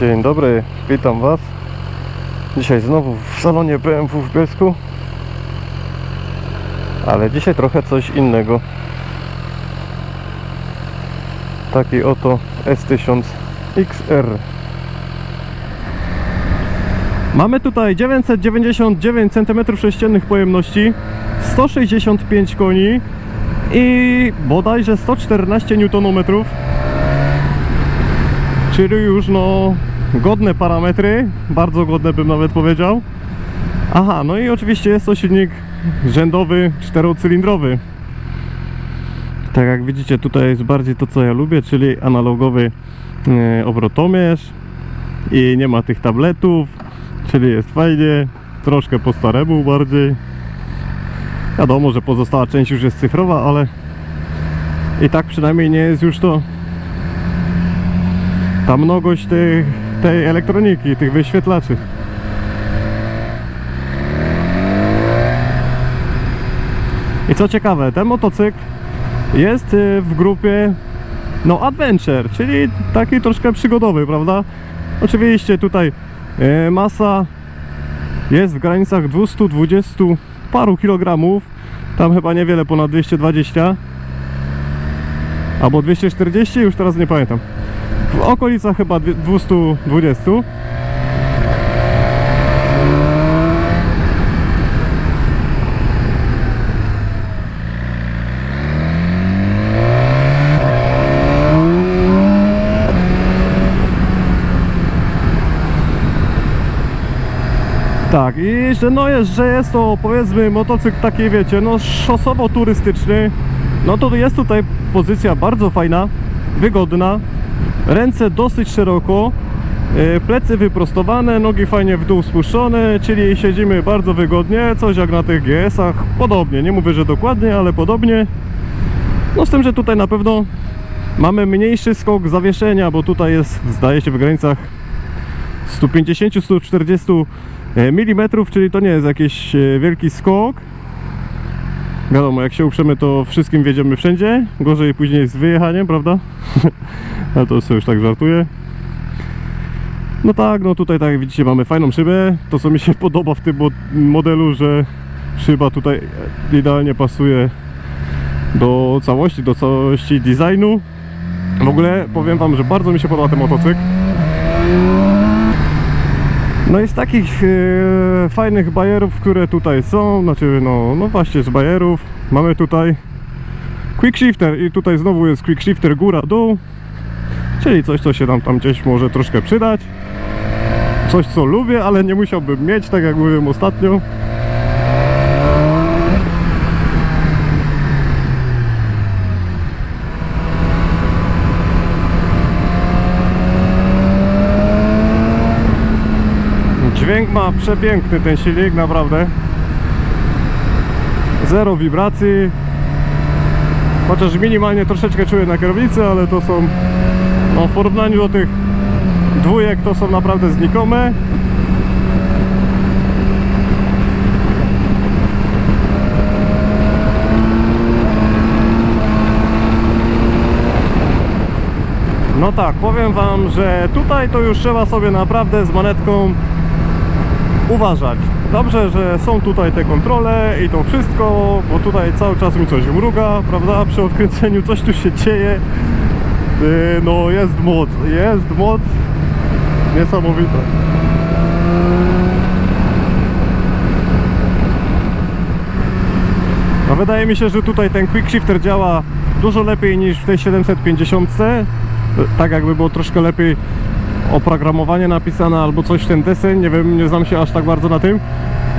Dzień dobry, witam Was. Dzisiaj znowu w salonie BMW w Bielsku. Ale dzisiaj trochę coś innego. Taki oto S1000 XR. Mamy tutaj 999 cm3 pojemności, 165 koni i bodajże 114 Nm czyli już no godne parametry, bardzo godne bym nawet powiedział. Aha, no i oczywiście jest to silnik rzędowy, czterocylindrowy. Tak jak widzicie tutaj jest bardziej to co ja lubię, czyli analogowy e, obrotomierz i nie ma tych tabletów, czyli jest fajnie, troszkę po staremu bardziej. Wiadomo, że pozostała część już jest cyfrowa, ale i tak przynajmniej nie jest już to ta mnogość tej, tej elektroniki, tych wyświetlaczy. I co ciekawe, ten motocykl jest y, w grupie no adventure, czyli taki troszkę przygodowy, prawda? Oczywiście tutaj y, masa jest w granicach 220 paru kilogramów, tam chyba niewiele ponad 220 albo 240, już teraz nie pamiętam w okolicach chyba dwie- 220 Tak, i że no jest, że jest to powiedzmy motocykl taki wiecie, no szosowo-turystyczny, no to jest tutaj pozycja bardzo fajna, wygodna, ręce dosyć szeroko, e, plecy wyprostowane, nogi fajnie w dół spuszczone, czyli siedzimy bardzo wygodnie, coś jak na tych GS-ach, podobnie, nie mówię, że dokładnie, ale podobnie. No z tym, że tutaj na pewno mamy mniejszy skok zawieszenia, bo tutaj jest, zdaje się, w granicach 150-140 mm, czyli to nie jest jakiś e, wielki skok. Wiadomo, jak się uprzemy, to wszystkim wiedziemy wszędzie. Gorzej później z wyjechaniem, prawda? Ale to już tak żartuję. No tak, no tutaj tak jak widzicie mamy fajną szybę. To co mi się podoba w tym mo- modelu, że szyba tutaj idealnie pasuje do całości, do całości designu. W ogóle powiem wam, że bardzo mi się podoba ten motocykl. No i z takich e, fajnych bajerów, które tutaj są, znaczy no, no właśnie z bajerów, mamy tutaj quick shifter i tutaj znowu jest quick shifter góra-dół, czyli coś co się nam tam gdzieś może troszkę przydać. Coś co lubię, ale nie musiałbym mieć, tak jak mówiłem ostatnio. Dźwięk ma przepiękny ten silnik, naprawdę. Zero wibracji. Chociaż minimalnie troszeczkę czuję na kierownicy, ale to są no, w porównaniu do tych dwójek to są naprawdę znikome. No tak, powiem wam, że tutaj to już trzeba sobie naprawdę z manetką uważać. Dobrze, że są tutaj te kontrole i to wszystko, bo tutaj cały czas mi coś mruga, prawda? Przy odkręceniu coś tu się dzieje. Yy, No jest moc, jest moc niesamowita. No wydaje mi się, że tutaj ten quick shifter działa dużo lepiej niż w tej 750. Tak jakby było troszkę lepiej oprogramowanie napisane albo coś ten deseń, nie wiem, nie znam się aż tak bardzo na tym.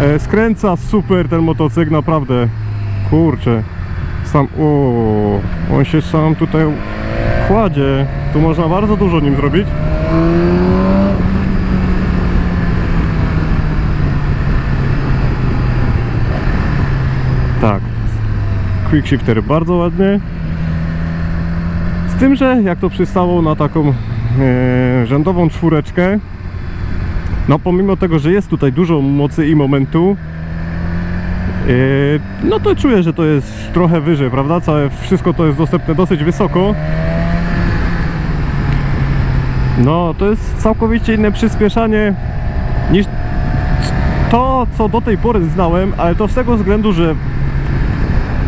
E, skręca super ten motocykl, naprawdę. Kurczę. Sam, o, on się sam tutaj kładzie. Tu można bardzo dużo nim zrobić. Tak. Quick shifter bardzo ładnie. Z tym, że jak to przystało na taką rzędową czwóreczkę, no pomimo tego, że jest tutaj dużo mocy i momentu, e, no to czuję, że to jest trochę wyżej, prawda? Całe wszystko to jest dostępne dosyć wysoko. No, to jest całkowicie inne przyspieszanie niż to, co do tej pory znałem, ale to z tego względu, że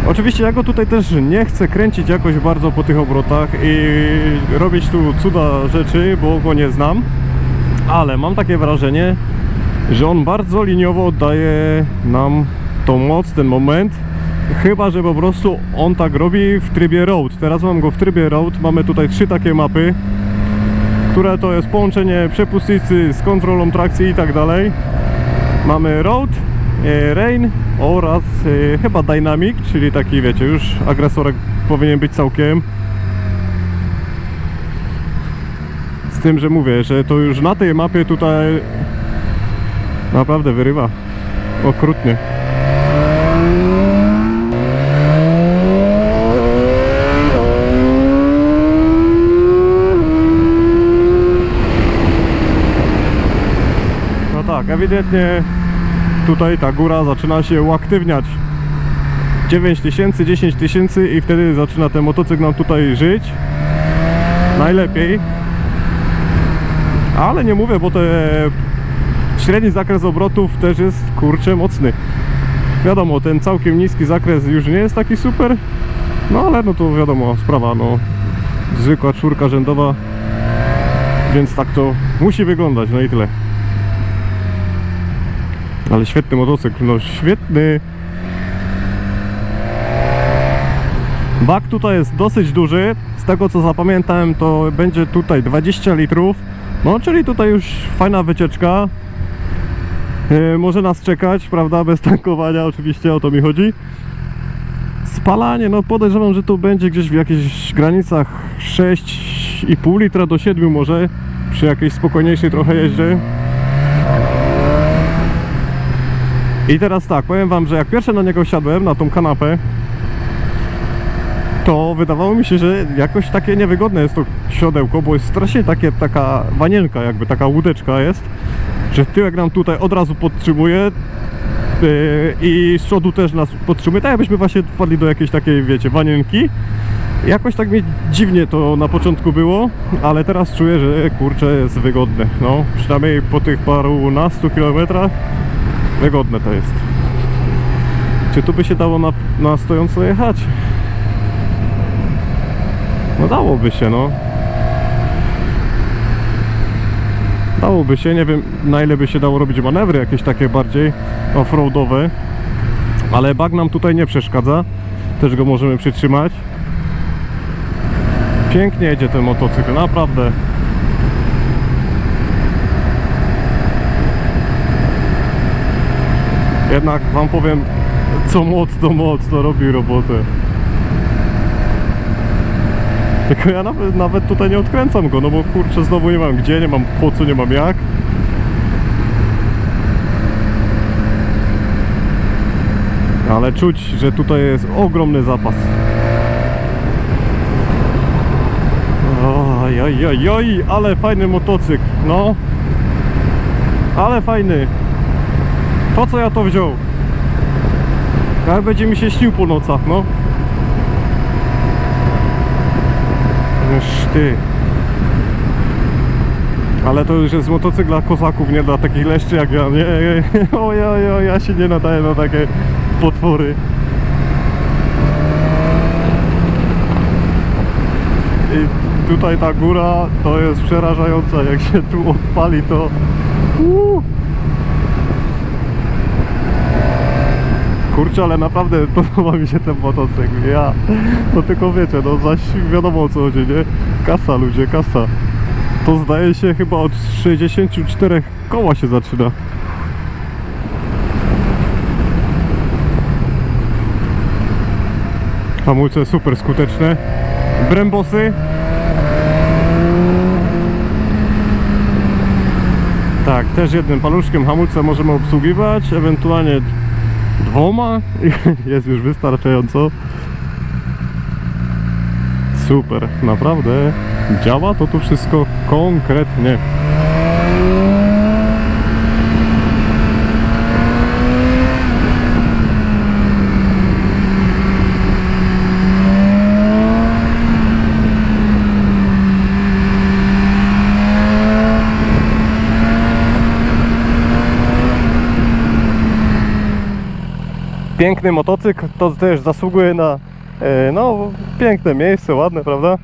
oczywiście ja go tutaj też nie chcę kręcić jakoś bardzo po tych obrotach i robić tu cuda rzeczy, bo go nie znam, ale mam takie wrażenie, że on bardzo liniowo oddaje nam tą moc, ten moment. Chyba, że po prostu on tak robi w trybie road. Teraz mam go w trybie road. Mamy tutaj trzy takie mapy, które to jest połączenie przepustnicy z kontrolą trakcji i tak dalej. Mamy road, rain oraz e, chyba dynamic, czyli taki wiecie, już agresorek powinien być całkiem. Z tym, że mówię, że to już na tej mapie tutaj naprawdę wyrywa okrutnie. No tak, ewidentnie tutaj ta góra zaczyna się uaktywniać. 9 tysięcy, 10 tysięcy i wtedy zaczyna ten motocykl nam tutaj żyć. Najlepiej. Ale nie mówię, bo te średni zakres obrotów też jest kurczę mocny. Wiadomo, ten całkiem niski zakres już nie jest taki super. No ale no to wiadomo, sprawa no zwykła czwórka rzędowa. Więc tak to musi wyglądać, no i tyle. Ale świetny motocykl, no świetny. Bak tutaj jest dosyć duży. Z tego co zapamiętałem, to będzie tutaj 20 litrów. No, czyli tutaj już fajna wycieczka. Yy, może nas czekać, prawda? Bez tankowania, oczywiście o to mi chodzi. Spalanie, no podejrzewam, że to będzie gdzieś w jakichś granicach 6,5 litra do 7 może. Przy jakiejś spokojniejszej trochę jeździe. I teraz tak, powiem wam, że jak pierwsze na niego wsiadłem, na tą kanapę, to wydawało mi się, że jakoś takie niewygodne jest to siodełko, bo jest strasznie takie, taka wanienka jakby, taka łódeczka jest, że tyłek nam tutaj od razu podtrzymuje yy, i z przodu też nas podtrzymuje, tak jakbyśmy właśnie wpadli do jakiejś takiej, wiecie, wanienki. Jakoś tak mi dziwnie to na początku było, ale teraz czuję, że kurczę jest wygodne, no, przynajmniej po tych parunastu kilometrach wygodne to jest. Czy tu by się dało na, na stojąco jechać? No dałoby się, no. Dałoby się, nie wiem na ile by się dało robić manewry jakieś takie bardziej offroadowe. Ale bag nam tutaj nie przeszkadza. Też go możemy przytrzymać. Pięknie jedzie ten motocykl, naprawdę. Jednak wam powiem, co moc to moc, to robi robotę. Tylko ja nawet, nawet tutaj nie odkręcam go, no bo kurczę znowu nie mam gdzie, nie mam po co, nie mam jak. Ale czuć, że tutaj jest ogromny zapas. Oj, oj, oj, oj, ale fajny motocykl, no. Ale fajny. Po co ja to wziął? Jak będzie mi się śnił po nocach, no. Noż ty. Ale to już jest motocykl dla kozaków, nie dla takich leszczy jak ja. Nie, nie. Oj, oj, oj, ja się nie nadaję na takie potwory. I tutaj ta góra to jest przerażająca. Jak się tu odpali, to. Uuu. Kurczę, ale naprawdę podoba mi się ten motocykl. Ja, no tylko wiecie, no zaś wiadomo o co chodzi, nie? Kasa ludzie, kasa. To zdaje się chyba od 64 koła się zaczyna. Hamulce super skuteczne. Brembosy. Tak, też jednym paluszkiem hamulce możemy obsługiwać, ewentualnie dwoma jest już wystarczająco. Super, naprawdę działa to tu wszystko konkretnie. Piękny motocykl, to też zasługuje na e, no, piękne miejsce, ładne, prawda?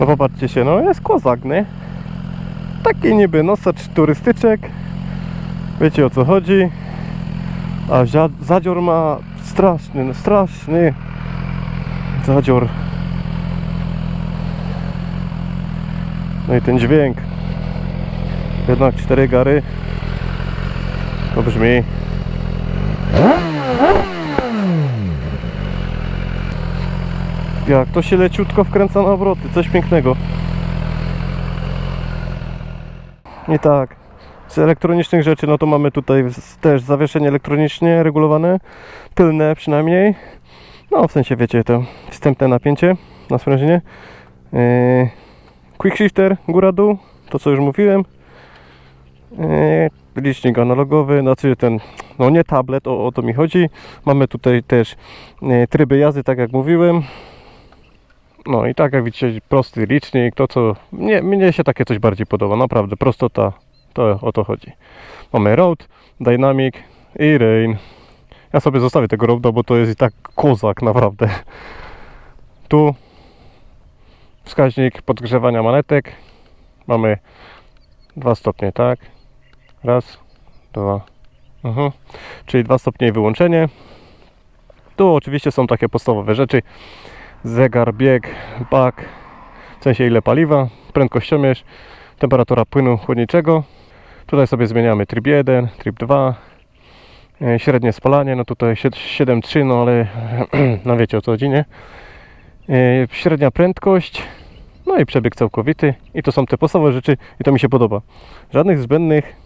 No popatrzcie się, no jest kozak, nie? Taki niby nosacz turystyczek. Wiecie o co chodzi. A zadzior ma straszny, no straszny zadzior. No i ten dźwięk. Jednak cztery gary. To brzmi. Jak to się leciutko wkręca na obroty, coś pięknego. I tak, z elektronicznych rzeczy, no to mamy tutaj też zawieszenie elektronicznie regulowane, tylne przynajmniej. No w sensie wiecie, to wstępne napięcie na sprężynie. Yy, quick shifter, góra-dół, to co już mówiłem. Yy, licznik analogowy, znaczy ten, no nie tablet, o, o to mi chodzi. Mamy tutaj też yy, tryby jazdy, tak jak mówiłem. No i tak jak widzicie, prosty licznik, to co, nie, mnie się takie coś bardziej podoba, naprawdę, prostota, to o to chodzi. Mamy road, dynamic i rain. Ja sobie zostawię tego roada, bo to jest i tak kozak, naprawdę. Tu wskaźnik podgrzewania manetek. Mamy dwa stopnie, tak? Raz, dwa. Mhm. Czyli dwa stopnie wyłączenie. Tu oczywiście są takie podstawowe rzeczy. Zegar, bieg, bak, w sensie ile paliwa, prędkościomierz, temperatura płynu chłodniczego. Tutaj sobie zmieniamy tryb 1, tryb 2, e, średnie spalanie, no tutaj sied- 7,3, no ale no wiecie o co chodzi, nie? E, Średnia prędkość, no i przebieg całkowity i to są te podstawowe rzeczy i to mi się podoba. Żadnych zbędnych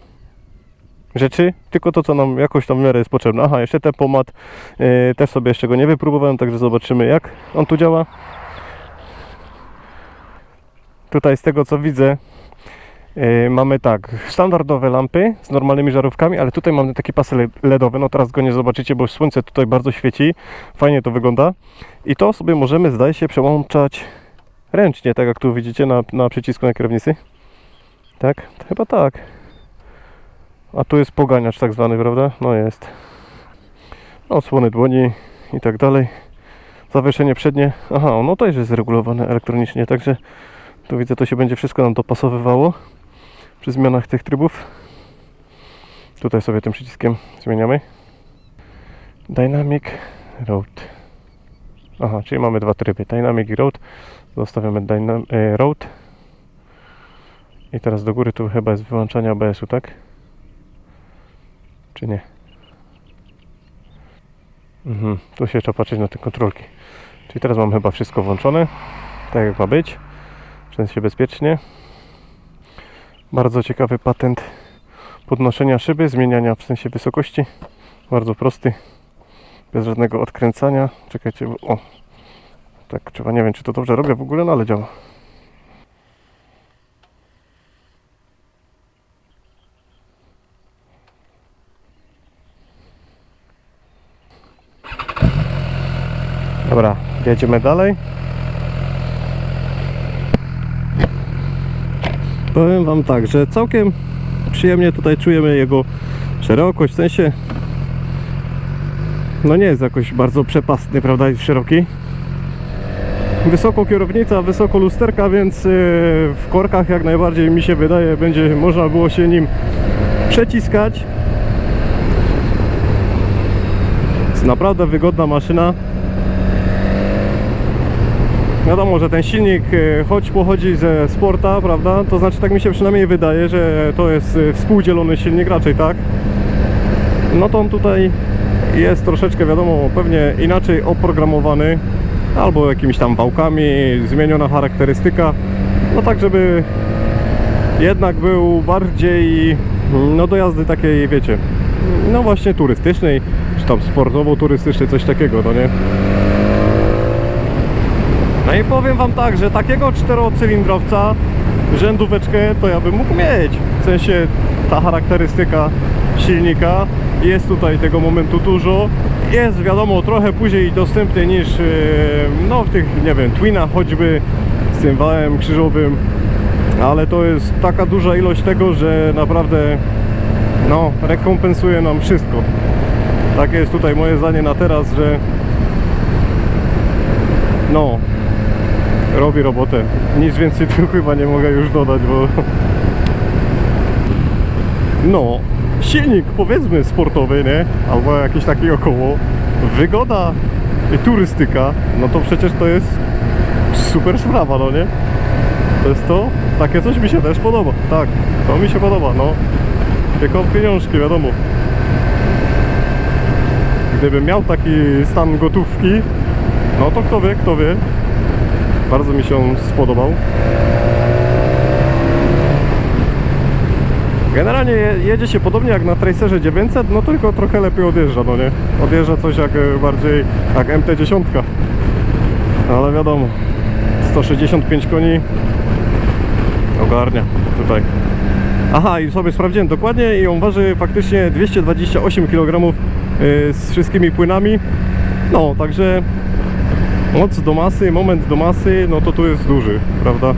rzeczy, tylko to co nam jakoś tam w miarę jest potrzebne. Aha, jeszcze tempomat e, też sobie jeszcze go nie wypróbowałem, także zobaczymy jak on tu działa. Tutaj z tego co widzę Yy, mamy tak, standardowe lampy z normalnymi żarówkami, ale tutaj mamy taki pas le- LEDowy, no teraz go nie zobaczycie, bo słońce tutaj bardzo świeci, fajnie to wygląda i to sobie możemy, zdaje się, przełączać ręcznie, tak jak tu widzicie na, na przycisku na kierownicy. Tak? Chyba tak. A tu jest poganiacz tak zwany, prawda? No jest. Odsłony dłoni i tak dalej. Zawieszenie przednie. Aha, no to już jest regulowane elektronicznie, także tu widzę, to się będzie wszystko nam dopasowywało przy zmianach tych trybów. Tutaj sobie tym przyciskiem zmieniamy. Dynamic Road. Aha, czyli mamy dwa tryby. Dynamic i Road. Zostawiamy dynam e, Road. I teraz do góry tu chyba jest wyłączanie ABS-u, tak? Czy nie? Mhm, tu się trzeba patrzeć na te kontrolki. Czyli teraz mam chyba wszystko włączone, tak jak ma być. W sensie bezpiecznie. Bardzo ciekawy patent podnoszenia szyby, zmieniania w sensie wysokości. Bardzo prosty, bez żadnego odkręcania. Czekajcie, o, tak trzeba, nie wiem czy to dobrze robię w ogóle, no ale działa. Dobra, jedziemy dalej. Powiem Wam tak, że całkiem przyjemnie tutaj czujemy jego szerokość, w sensie no nie jest jakoś bardzo przepastny, prawda, i szeroki. Wysoko kierownica, wysoko lusterka, więc yy, w korkach jak najbardziej mi się wydaje będzie można było się nim przeciskać. Jest naprawdę wygodna maszyna. Wiadomo, że ten silnik, e, choć pochodzi ze sporta, prawda? To znaczy, tak mi się przynajmniej wydaje, że to jest e, współdzielony silnik raczej, tak? No to on tutaj jest troszeczkę, wiadomo, pewnie inaczej oprogramowany, albo jakimiś tam wałkami, zmieniona charakterystyka, no tak, żeby jednak był bardziej, no do jazdy takiej, wiecie, no właśnie turystycznej, czy tam sportowo-turystycznej, coś takiego, no nie? No i powiem wam tak, że takiego czterocylindrowca rzędóweczkę to ja bym mógł mieć. W sensie ta charakterystyka silnika jest tutaj tego momentu dużo. Jest wiadomo trochę później dostępny niż yy, no w tych nie wiem Twinach choćby z tym wałem krzyżowym. Ale to jest taka duża ilość tego, że naprawdę no rekompensuje nam wszystko. Takie jest tutaj moje zdanie na teraz, że no robi robotę. Nic więcej tu chyba nie mogę już dodać, bo no silnik powiedzmy sportowy, nie? Albo jakiś taki około. Wygoda i turystyka, no to przecież to jest super sprawa, no nie? To jest to, takie coś mi się też podoba. Tak, to mi się podoba, no. Tylko pieniążki, wiadomo. Gdybym miał taki stan gotówki, no to kto wie, kto wie. Bardzo mi się spodobał. Generalnie je- jedzie się podobnie jak na Tracerze 900, no tylko trochę lepiej odjeżdża, no nie? Odjeżdża coś jak e, bardziej jak MT-10. Ale wiadomo, 165 koni ogarnia tutaj. Aha, i sobie sprawdziłem dokładnie i on waży faktycznie 228 kg y, z wszystkimi płynami. No, także moc do masy, moment do masy, no to tu jest duży, prawda?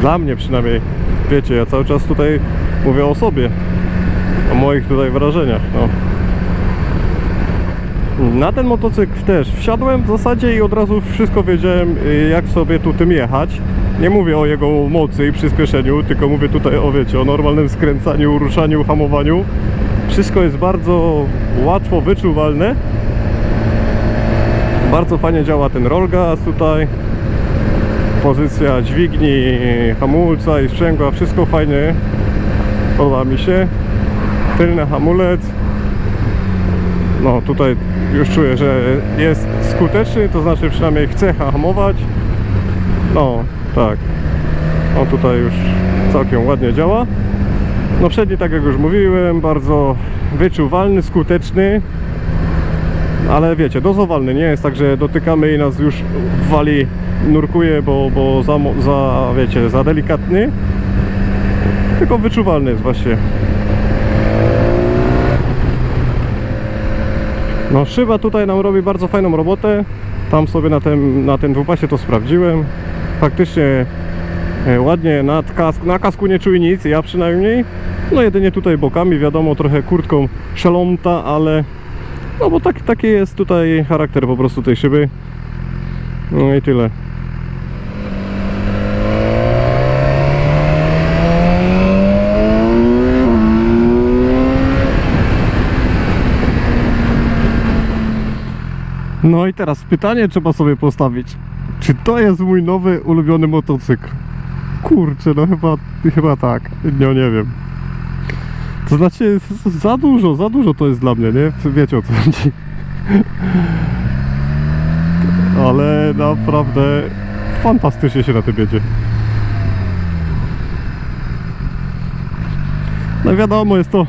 Dla mnie przynajmniej. Wiecie, ja cały czas tutaj mówię o sobie. O moich tutaj wrażeniach, no. Na ten motocykl też wsiadłem w zasadzie i od razu wszystko wiedziałem y, jak sobie tu tym jechać. Nie mówię o jego mocy i przyspieszeniu, tylko mówię tutaj o wiecie, o normalnym skręcaniu, ruszaniu, hamowaniu. Wszystko jest bardzo łatwo wyczuwalne. Bardzo fajnie działa ten roll gas tutaj. Pozycja dźwigni, hamulca i sprzęgła, wszystko fajnie. Podoba mi się. Tylny hamulec. No tutaj już czuję, że jest skuteczny, to znaczy przynajmniej chce hamować. No, tak. On tutaj już całkiem ładnie działa. No przedni, tak jak już mówiłem, bardzo wyczuwalny, skuteczny. Ale wiecie, dozowalny, nie jest tak, że dotykamy i nas już wali, nurkuje, bo, bo za, za, wiecie, za delikatny. Tylko wyczuwalny jest właśnie. No szyba tutaj nam robi bardzo fajną robotę. Tam sobie na tym, na tym dwupasie to sprawdziłem. Faktycznie e, ładnie nad kask, na kasku nie czuję nic, ja przynajmniej. No jedynie tutaj bokami, wiadomo, trochę kurtką szelomta, ale no bo tak, taki jest tutaj charakter po prostu tej szyby. No i tyle. No i teraz pytanie trzeba sobie postawić. Czy to jest mój nowy ulubiony motocykl? Kurczę, no chyba, chyba tak. No nie wiem. To znaczy za dużo, za dużo to jest dla mnie, nie? Wiecie o co chodzi. Ale naprawdę fantastycznie się na tym jedzie. No wiadomo, jest to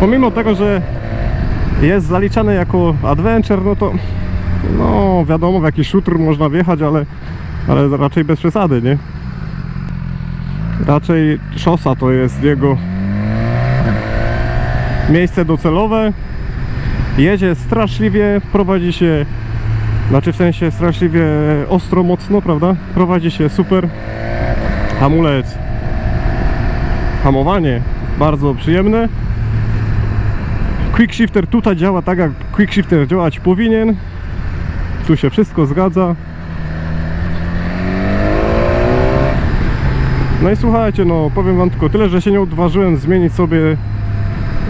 pomimo tego, że jest zaliczany jako adventure, no to no wiadomo w jaki shooter można wjechać, ale, ale raczej bez przesady, nie? Raczej szosa to jest jego miejsce docelowe. Jedzie straszliwie, prowadzi się, znaczy w sensie straszliwie ostro, mocno, prawda? Prowadzi się super. Hamulec, hamowanie bardzo przyjemne. Quick shifter tutaj działa tak jak quick shifter działać powinien. Tu się wszystko zgadza. No i słuchajcie, no powiem wam tylko tyle, że się nie odważyłem zmienić sobie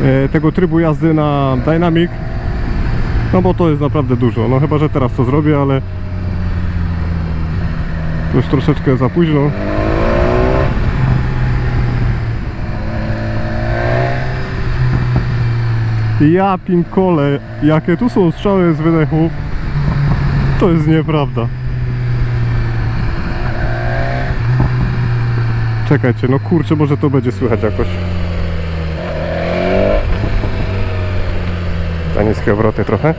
e, tego trybu jazdy na Dynamic. No bo to jest naprawdę dużo. No chyba, że teraz to zrobię, ale to już troszeczkę za późno. Ja pinkole, jakie tu są strzały z wydechu, to jest nieprawda. Czekajcie, no kurczę, może to będzie słychać jakoś. Za niskie obroty trochę.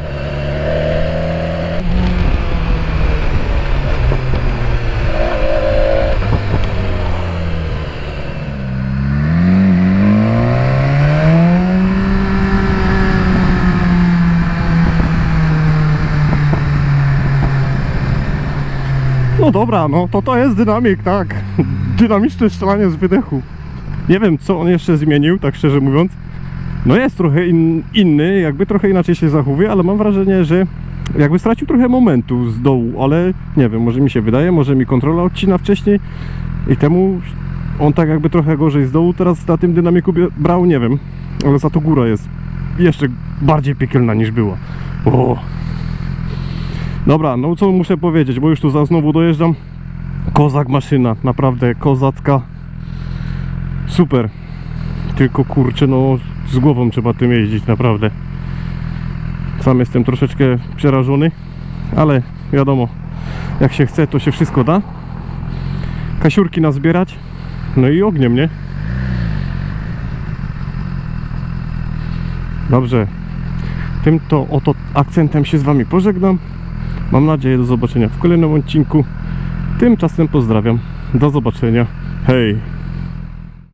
No dobra, no to to jest dynamik, tak. Dynamiczne strzelanie z wydechu. Nie wiem, co on jeszcze zmienił, tak szczerze mówiąc. No jest trochę in, inny, jakby trochę inaczej się zachowuje, ale mam wrażenie, że jakby stracił trochę momentu z dołu, ale nie wiem, może mi się wydaje, może mi kontrola odcina wcześniej i temu on tak jakby trochę gorzej z dołu teraz na tym dynamiku brał, nie wiem, ale za to góra jest jeszcze bardziej piekielna niż była. O. Dobra, no co muszę powiedzieć, bo już tu za znowu dojeżdżam. Kozak maszyna, naprawdę kozacka. Super. Tylko kurczę, no z głową trzeba tym jeździć, naprawdę. Sam jestem troszeczkę przerażony, ale wiadomo, jak się chce, to się wszystko da. Kasiurki nazbierać, no i ogniem, nie? Dobrze. Tym to oto akcentem się z Wami pożegnam. Mam nadzieję do zobaczenia w kolejnym odcinku. Tymczasem pozdrawiam. Do zobaczenia. Hej!